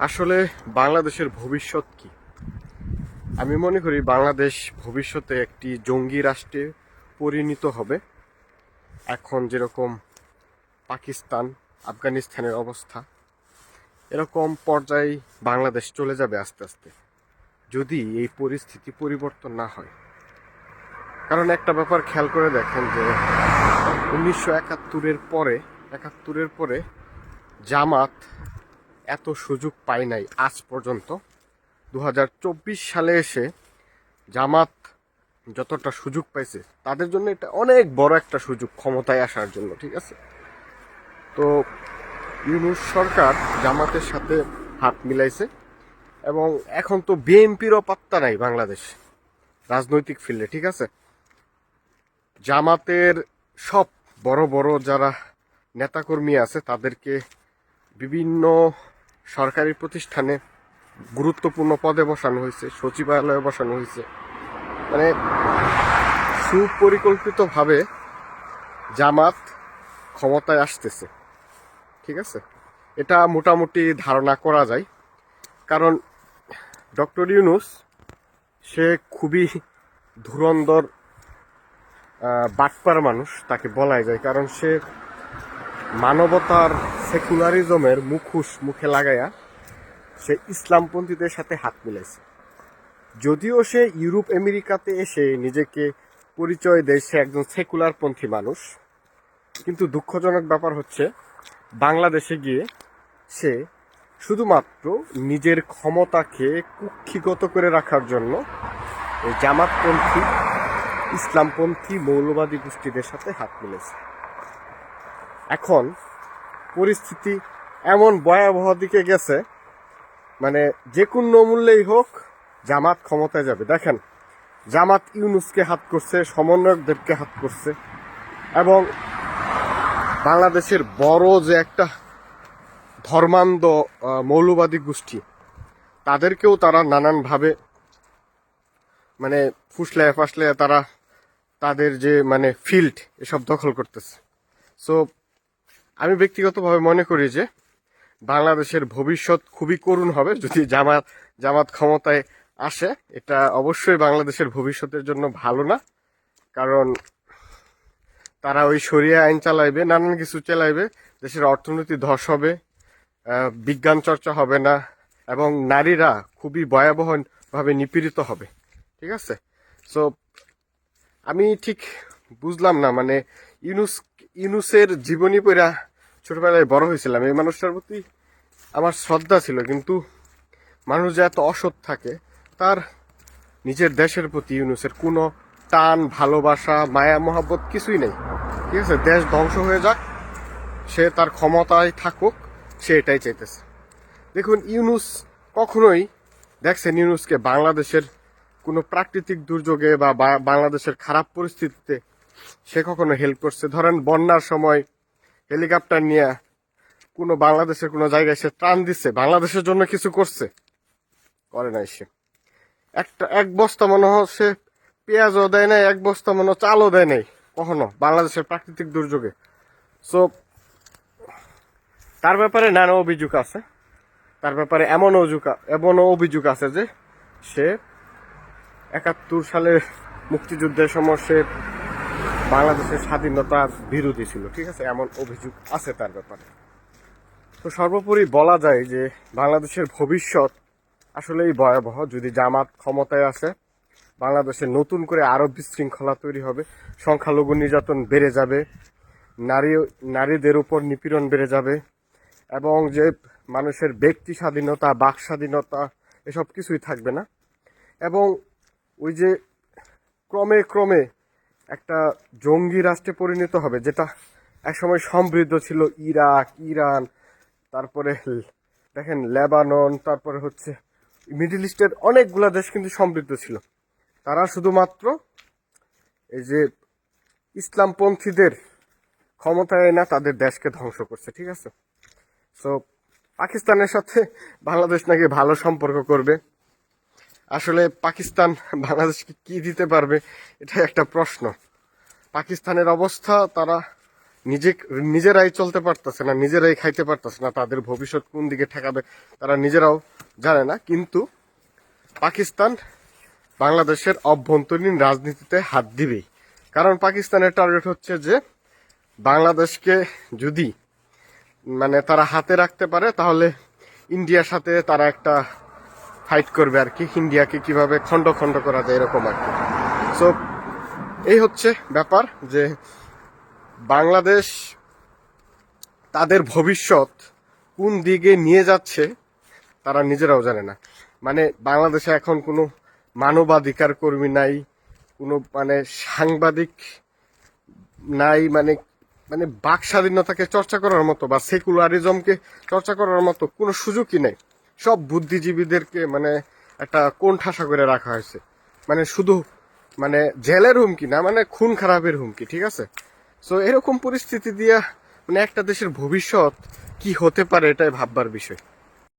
আসলে বাংলাদেশের ভবিষ্যৎ কি? আমি মনে করি বাংলাদেশ ভবিষ্যতে একটি জঙ্গি রাষ্ট্রে পরিণত হবে। এখন যেরকম পাকিস্তান, আফগানিস্তানের অবস্থা, এরকম পর্যায়ে বাংলাদেশ চলে যাবে আস্তে আস্তে। যদি এই পরিস্থিতি পরিবর্তন না হয়। কারণ একটা ব্যাপার খেয়াল করে দেখেন যে উনিশশো একাত্তরের পরে একাত্তরের পরে জামাত এত সুযোগ পায় নাই আজ পর্যন্ত। দু হাজার চব্বিশ সালে এসে জামাত যতটা সুযোগ পাইছে, তাদের জন্য এটা অনেক বড় একটা সুযোগ ক্ষমতায় আসার জন্য, ঠিক আছে? তো ইউনুস সরকার জামাতের সাথে হাত মিলাইছে এবং এখন তো বিএনপিরও পাত্তা নাই বাংলাদেশ রাজনৈতিক ফিল্ডে, ঠিক আছে? জামাতের সব বড় বড় যারা নেতাকর্মী আছে, তাদেরকে বিভিন্ন সরকারি প্রতিষ্ঠানে গুরুত্বপূর্ণ পদে বসানো হয়েছে, সচিবালয়ে বসানো হয়েছে। মানে সুপরিকল্পিতভাবে জামাত ক্ষমতায় আসতেছে। ঠিক আছে? এটা মোটামুটি ধারণা করা যায়। কারণ ডক্টর ইউনুস, সে খুবই ধুরন্ধর বাটপার মানুষ, তাকে বলাই যায়। কারণ সে মানবতার সেকুলারিজমের মুখোশ মুখে লাগাইয়া সে ইসলামপন্থীদের সাথে হাত মিলাইছে। যদিও সে ইউরোপ, আমেরিকাতে এসে নিজেকে পরিচয় দেয় সে একজন সেকুলারপন্থী মানুষ, কিন্তু দুঃখজনক ব্যাপার হচ্ছে, বাংলাদেশে গিয়ে সে শুধুমাত্র নিজের ক্ষমতাকে কুক্ষিগত করে রাখার জন্য জামাতপন্থী, ইসলামপন্থী মৌলবাদী গোষ্ঠীদের সাথে হাত মিলেছে এখন পরিস্থিতি এমন ভয়াবহ দিকে গেছে মানে যে কোনো মূল্যেই হোক জামাত ক্ষমতায় যাবে। দেখেন, জামাত ইউনুসকে হাত করছে, সমন্বয়কদেরকে হাত করছে এবং বাংলাদেশের বড় যে একটা ধর্মান্ধ মৌলবাদী গোষ্ঠী, তাদেরকেও তারা নানানভাবে মানে ফুসলায় ফাসলায় তারা তাদের যে মানে ফিল্ড, এসব দখল করতেছে। সো আমি ব্যক্তিগতভাবে মনে করি যে বাংলাদেশের ভবিষ্যৎ খুবই করুণ হবে যদি জামাত জামাত ক্ষমতায় আসে। এটা অবশ্যই বাংলাদেশের ভবিষ্যতের জন্য ভালো না, কারণ তারা ওই সরিয়া আইন চালাইবে, নানান কিছু চালাইবে, দেশের অর্থনীতি ধস হবে বিজ্ঞান চর্চা হবে না, এবং নারীরা খুবই ভয়াবহ ভাবে নিপীড়িত হবে। ঠিক আছে? সো আমি ঠিক বুঝলাম না মানে ইউনুস, ইউনুসের জীবনী পড়া ছোটবেলায় বড় হয়েছিলাম, এই মানুষটার প্রতি আমার শ্রদ্ধা ছিল, কিন্তু মানুষ যে এত অসৎ থাকে, তার নিজের দেশের প্রতি ইউনুসের কোনো টান, ভালোবাসা, মায়া, মহাব্বত কিছুই নেই। ঠিক আছে, দেশ ধ্বংস হয়ে যাক, সে তার ক্ষমতায় থাকুক, সে এটাই চাইতেছে। দেখুন, ইউনুস কখনোই, দেখছেন ইউনুসকে বাংলাদেশের কোনো প্রাকৃতিক দুর্যোগে বা বাংলাদেশের খারাপ পরিস্থিতিতে সে কখনো হেল্প করছে। ধরেন, বন্যার সময় হেলিকপ্টার নিয়ে কোনো বাংলাদেশের কোনো জায়গায় সে ত্রাণ দিচ্ছে বাংলাদেশের জন্য কিছু করছে? করে নাই সে। একটা, এক বস্তা মনে হয় সে পেঁয়াজও দেয় নাই, এক বস্তা মনে চালও দেয় নাই, কখনো বাংলাদেশের প্রাকৃতিক দুর্যোগে। সো তার ব্যাপারে নানা অভিযোগ আছে। তার ব্যাপারে এমন অভিযোগ এমন অভিযোগ আছে যে সে একাত্তর সালে মুক্তিযুদ্ধের সময় সে বাংলাদেশের স্বাধীনতার বিরোধী ছিল, ঠিক আছে? এমন অভিযোগ আছে তার ব্যাপারে। তো সর্বোপরি বলা যায় যে বাংলাদেশের ভবিষ্যৎ আসলেই ভয়াবহ। যদি জামাত ক্ষমতায় আসে, বাংলাদেশে নতুন করে আরও বিশৃঙ্খলা তৈরি হবে, সংখ্যালঘু নির্যাতন বেড়ে যাবে, নারী, নারীদের উপর নিপীড়ন বেড়ে যাবে, এবং যে মানুষের ব্যক্তি স্বাধীনতা, বাক স্বাধীনতা, এসব কিছুই থাকবে না। এবং ওই যে ক্রমে ক্রমে একটা জঙ্গি রাষ্ট্রে পরিণত হবে, যেটা একসময় সমৃদ্ধ ছিল ইরাক, ইরান, তারপরে দেখেন লেবানন, তারপরে হচ্ছে মিডল ইস্টের অনেকগুলা দেশ কিন্তু সমৃদ্ধ ছিল। তারা শুধুমাত্র এই যে ইসলামপন্থীদের ক্ষমতায় না তাদের দেশকে ধ্বংস করছে, ঠিক আছে? সো পাকিস্তানের সাথে বাংলাদেশ নাকি ভালো সম্পর্ক করবে। আসলে পাকিস্তান বাংলাদেশকে কি দিতে পারবে এটা একটা প্রশ্ন। পাকিস্তানের অবস্থা, তারা নিজে নিজেরাই চলতে পারতেছে না, নিজেরাই খাইতে পারতেছে না, তাদের ভবিষ্যৎ কোন দিকে ঠেকাবে তারা নিজেরাও জানে না। কিন্তু পাকিস্তান বাংলাদেশের অভ্যন্তরীণ রাজনীতিতে হাত দিবেই কারণ পাকিস্তানের টার্গেট হচ্ছে যে বাংলাদেশকে যদি মানে তারা হাতে রাখতে পারে, তাহলে ইন্ডিয়ার সাথে তারা একটা ফাইট করবে আর কি, ইন্ডিয়াকে কীভাবে খণ্ড খণ্ড করা যায় এরকম আর কি। সো এই হচ্ছে ব্যাপার যে বাংলাদেশ তাদের ভবিষ্যৎ কোন দিকে নিয়ে যাচ্ছে তারা নিজেরাও জানে না। মানে বাংলাদেশে এখন কোনো মানবাধিকার কর্মী নাই, কোনো মানে সাংবাদিক নাই মানে মানে বাক স্বাধীনতাকে চর্চা করার মতো বা সেকুলারিজমকে চর্চা করার মতো কোনো সুযোগই নেই। সব বুদ্ধিজীবীদেরকে মানে একটা কোন ঠাসা করে রাখা হয়েছে। মানে শুধু মানে জেলের হুমকি না মানে খুন খারাপের হুমকি, ঠিক আছে? সো এরকম পরিস্থিতি দিয়া মানে একটা দেশের ভবিষ্যৎ কি হতে পারে এটাই ভাববার বিষয়।